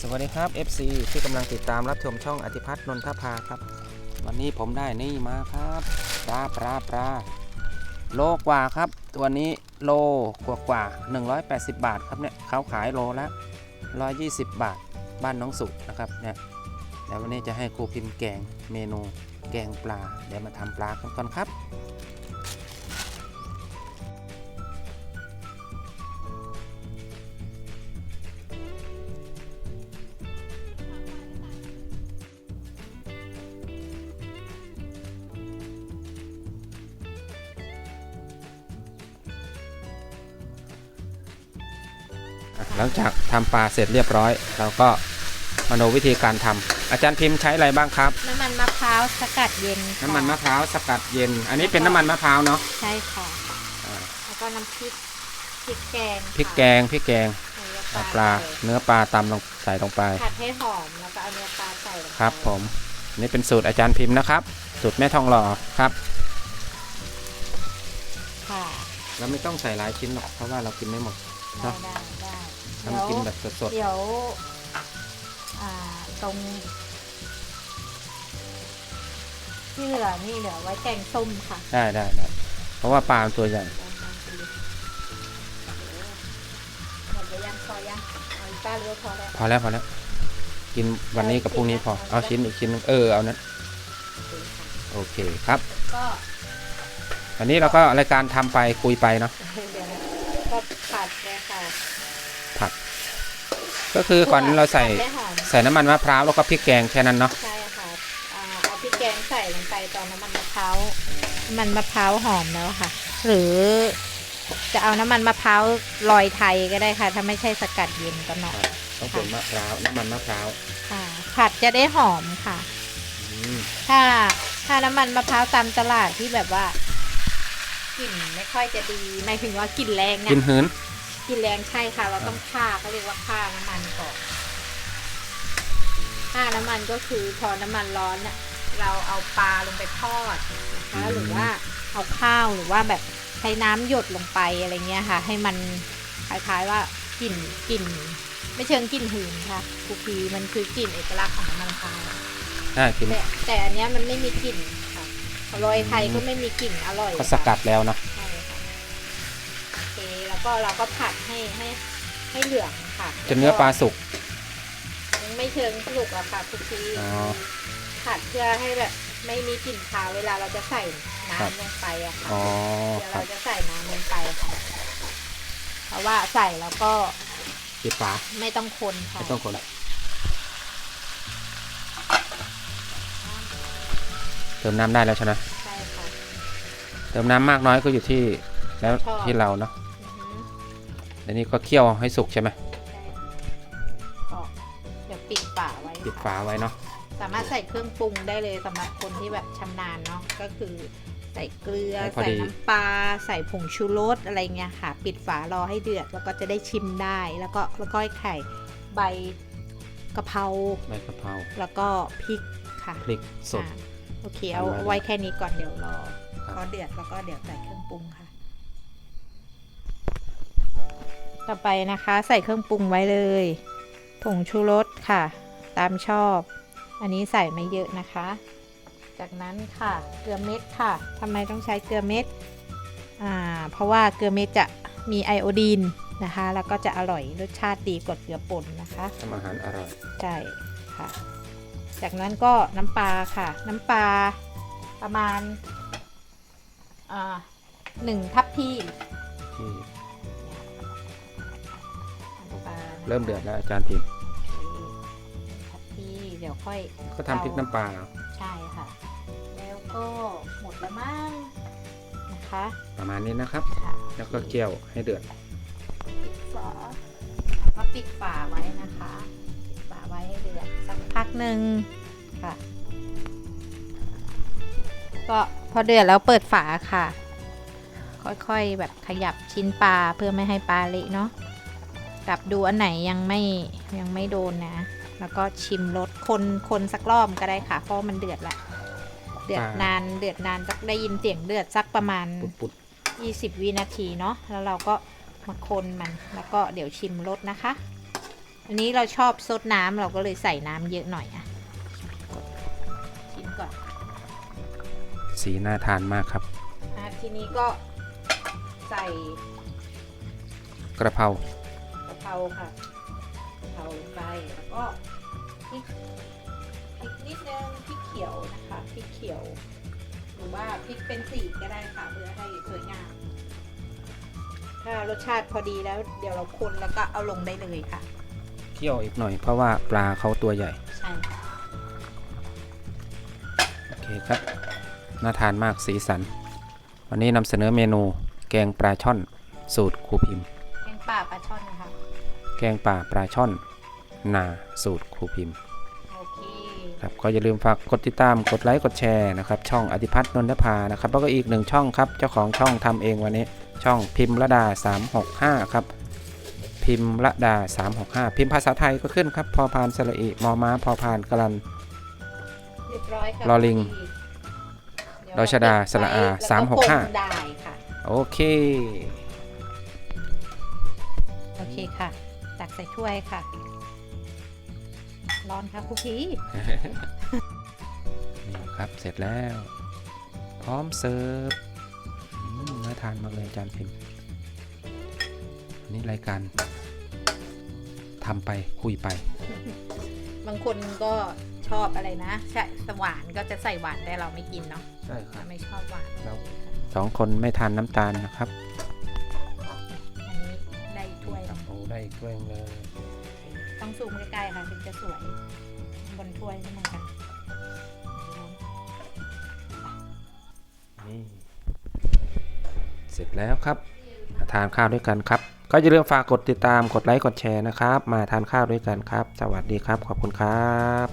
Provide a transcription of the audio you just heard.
สวัสดีครับ FC ที่กำลังติดตามรับชมช่องอธิพัฒน์นนทภาครับ วันนี้ผมได้นี่มาครับปลาปลาปลาโลกว่าครับ ตัวนี้โลกว่ากว่า 180 บาทครับเนี่ยเขาขายโลละ 120 บาทบ้านน้องสุนะครับเนี่ยแล้ววันนี้จะให้ครูพิมพ์แกงเมนูแกงปลาเดี๋ยวมาทำปลากันก่อนครับ หลังจากทำปลาเสร็จเรียบร้อย เราก็มาดูวิธีการทำอาจารย์พิมพ์ใช้อะไรบ้างครับ น้ำมันมะพร้าวสกัดเย็นค่น้ำมันมะพร้าวสกัดเย็น อันนี้เป็นน้ำมันมะพร้าวเนาะใช่ค่ะอ่าแล้วก็น้ำพริกพริกแกงพริกแกงพริกแกงค่ะเอาปลาเนื้อปลาตำลงใส่ลงไปผัดให้หอมแล้วก็เอาเนื้อปลาใส่ลงไปครับ ผมอันนี่เป็นสูตรอาจารย์พิมพ์นะครับ สูตรแม่ทองหล่อครับค่ะเราไม่ต้องใส่หลายชิ้นหรอกเพราะว่าเรากินไม่หมด ได้ได้ได้ทำกินแบบสดเดี๋ยวอ่าตรงที่เหลือนี่เหลือไว้แกงส้มค่ะๆได้ได้ได้เพราะว่าปลามันตัวใหญ่หมดไปยังพอยังเอาอีกป้าหรือว่าพอแล้วพอแล้วพอแล้ว กินวันนี้กับพรุ่งนี้พอ เอาชิ้นอีกชิ้นหนึ่งเออเอานั้นโอเคครับ ก็ อันนี้เราก็รายการทำไปคุยไปเนาะ เดี๋ยวนะ ก็ผัดเลยค่ะ ผัด ก็คือก่อนเราใส่ผัดให้หอม ใส่น้ำมันมะพร้าวแล้วก็พริกแกงแค่นั้นเนาะใช่ค่ะอ่าเอาพริกแกงใส่ลงไปตอนน้ำมันมะพร้าวน้ำมันมะพร้าวหอมแล้วค่ะ หรือจะเอาน้ำมันมะพร้าวลอยไทยก็ได้ค่ะ ถ้าไม่ใช่สกัดเย็นก็หน่อยต้องเป็นมะพร้าวน้ำมันมะพร้าวค่ะ ผัดจะได้หอมค่ะ อืมถ้าถ้าน้ำมันมะพร้าวตามตลาดที่แบบว่า กลิ่นไม่ค่อยจะดีหมายถึงว่ากลิ่นแรงกิเนี่ยนหืนกลิ่นแรงใช่ค่ะ เราต้องฆ่าเขาเรียกว่าฆ่าน้ำมันก่อนฆ่าน้ำมันก็คือพอน้ำมันร้อนเนี่ยเราเอาปลาลงไปทอดนะคะหรือว่าเอาข้าวหรือว่าแบบใช้น้ำหยดลงไปอะไรเงี้ยค่ะ ให้มันคล้ายๆว่ากลิ่นกลิ่นไม่เชิงกลิ่นหืนค่ะคุกีมันคือกลิ่นเอกลักษณ์ของน้ำมันมะพร้าวน่ากินแต่แต่อันเนี้ยมันไม่มีกลิ่นค่ะ โรยไทยก็ไม่มีกลิ่นอร่อยก็สกัดแล้วเนาะใช่ค่ะโอเคแล้วก็เราก็ผัดให้ให้ให้เหลืองค่ะจนเนื้อปลาสุกยังไม่เชิงสุกอะค่ะทุกทีอ๋อผัดเพื่อให้แบบไม่มีกลิ่นคาวเวลาเราจะใส่ครับน้ำลงไปอะค่ะอ๋อเดี๋ยวครัเราบจะใส่น้ำลงไปค่ะเพราะว่าใส่แล้วก็ปิดฝาไม่ต้องคนค่ะไม่ต้องคน เติมน้ำได้แล้วใช่ไหมใช่ค่ะ เติมน้ำมากน้อยก็อยู่ที่แล้วชอบ ที่เราเนาะอือหืออันนี้ก็เคี่ยวให้สุกใช่ไหมใช่ค่ะก็เดี๋ยวปิดฝาไว้ปิดค่ะฝาไว้เนาะสามารถใส่เครื่องปรุงได้เลยสำหรับคนที่แบบชำนาญเนาะก็คือใส่เกลือให้พอใส่ดีน้ำปลาใส่ผงชูรสอะไรเงี้ยค่ะ ปิดฝารอให้เดือดแล้วก็จะได้ชิมได้ แล้วก็แล้วก็ไข่ใบกะเพราใบกะเพราแล้วก็พริก ค่ะพริกสดอ่าโอเค เอาทำไว้ไว้แค่นี้ก่อนเดี๋ยวรอครับพอเดือดแล้วก็เดี๋ยวใส่เครื่องปรุงค่ะ ต่อไปนะคะใส่เครื่องปรุงไว้เลย ผงชูรสค่ะ ตามชอบ อันนี้ใส่ไม่เยอะนะคะ จากนั้นค่ะ เกลือเม็ดค่ะทำไมต้องใช้เกลือเม็ด อ่า เพราะว่าเกลือเม็ดจะมีไอโอดีนนะคะ แล้วก็จะอร่อยรสชาติดีกว่าเกลือป่นนะคะทำอาหารอร่อย ใช่ค่ะ จากนั้นก็น้ำปลาค่ะ น้ำปลาประมาณอ่าหนึ่งทัพพีที่น้ำปลาเริ่มเดือดแล้วอาจารย์พิมพ์ทัพพีเดี๋ยวค่อยก็ทำพริกน้ำปลาใช่ค่ะ แล้วก็หมดแล้วมั้งนะคะประมาณนี้นะครับ ค่ะแล้วก็เคี่ยวให้เดือดปิดฝาแล้วก็ปิดฝาไว้นะคะปิดฝาไว้ให้เดือดสักพักหนึ่งค่ะ ก็พอเดือดแล้วเปิดฝาค่ะ ค่อยๆแบบขยับชิ้นปลาเพื่อไม่ให้ปลาเละเนาะกลับดูอันไหนยังไม่ยังไม่โดนนะ แล้วก็ชิมรสคนคนสักรอบก็ได้ค่ะ เพราะมันเดือดละ เดือดปลานนานเดือดนานสักได้ยินเสียงเดือดสักประมาณปุด20 วินาทีเนาะแล้วเราก็มาคนมันแล้วก็เดี๋ยวชิมรสนะคะ อันนี้เราชอบซดน้ำเราก็เลยใส่น้ำเยอะหน่อยอะชิมก่อนสีน่าทานมากครับ อะทีนี้ก็ใส่กระเพรากะเพราค่ะกะเพราลงไปแล้วก็พริกพริกนิดนึงพริกเขียวนะคะพริกเขียว หรือว่าพริกเป็นสีก็ได้ค่ะเพื่อให้สวยงามถ้ารสชาติพอดีแล้วเดี๋ยวเราคนแล้วก็เอาลงได้เลยค่ะเคี่ยวอีกหน่อยเพราะว่าปลาเขาตัวใหญ่ ใช่ค่ะโอเคครับ น่าทานมากสีสัน วันนี้นำเสนอเมนูแกงปลาช่อน สูตรครูพิมพ์ แกงป่าปลาช่อนค่ะแกงป่าปลาช่อน นาสูตรครูพิมพ์โอเค ครับก็อย่าลืมฝากกดติดตามกดไลค์กดแชร์นะครับช่องอธิพัฒน์นนทภานะครับแล้วก็อีกหนึ่งช่องครับเจ้าของช่องทำเองวันนี้ ช่องพิมพ์ระดา 365 ครับ พิมพ์ระดา 365 พิมพ์ภาษาไทยก็ขึ้นครับ พอพานสระอิมอม้า พอพานกลัน เรียบร้อยค่ะลอลิงเดี๋ยวดอชดาสระอาแล้วก็สามหกห้าปรุงได้ค่ะ โอเค โอเคค่ะ ตักใส่ถ้วยค่ะ ร้อนค่ะคุกกี้ นี่ครับ เสร็จแล้ว พร้อมเสิร์ฟอืมน่าทานมากเลยอาจานพิมพ์อั นนี่รายการทำไปคุยไป บางคนก็ชอบอะไรนะ ใช่หวานก็จะใส่หวานแต่เราไม่กินเนาะใช่ครัเราบไม่ชอบหวานเราสองคนไม่ทานน้ำตาลนะครับอันนี้ได้ถ้วยแล้วโอ้ได้ถ้วยเลยต้องซูมใกล้ๆค่ะถึงจะสวย บนถ้วยนี่เหมือนกันนี่เสร็จแล้วครับมาทานข้าวด้วยกันครับ ก็อย่าลืมฝากกดติดตามกดไลค์กดแชร์นะครับ มาทานข้าวด้วยกันครับ สวัสดีครับ ขอบคุณครับ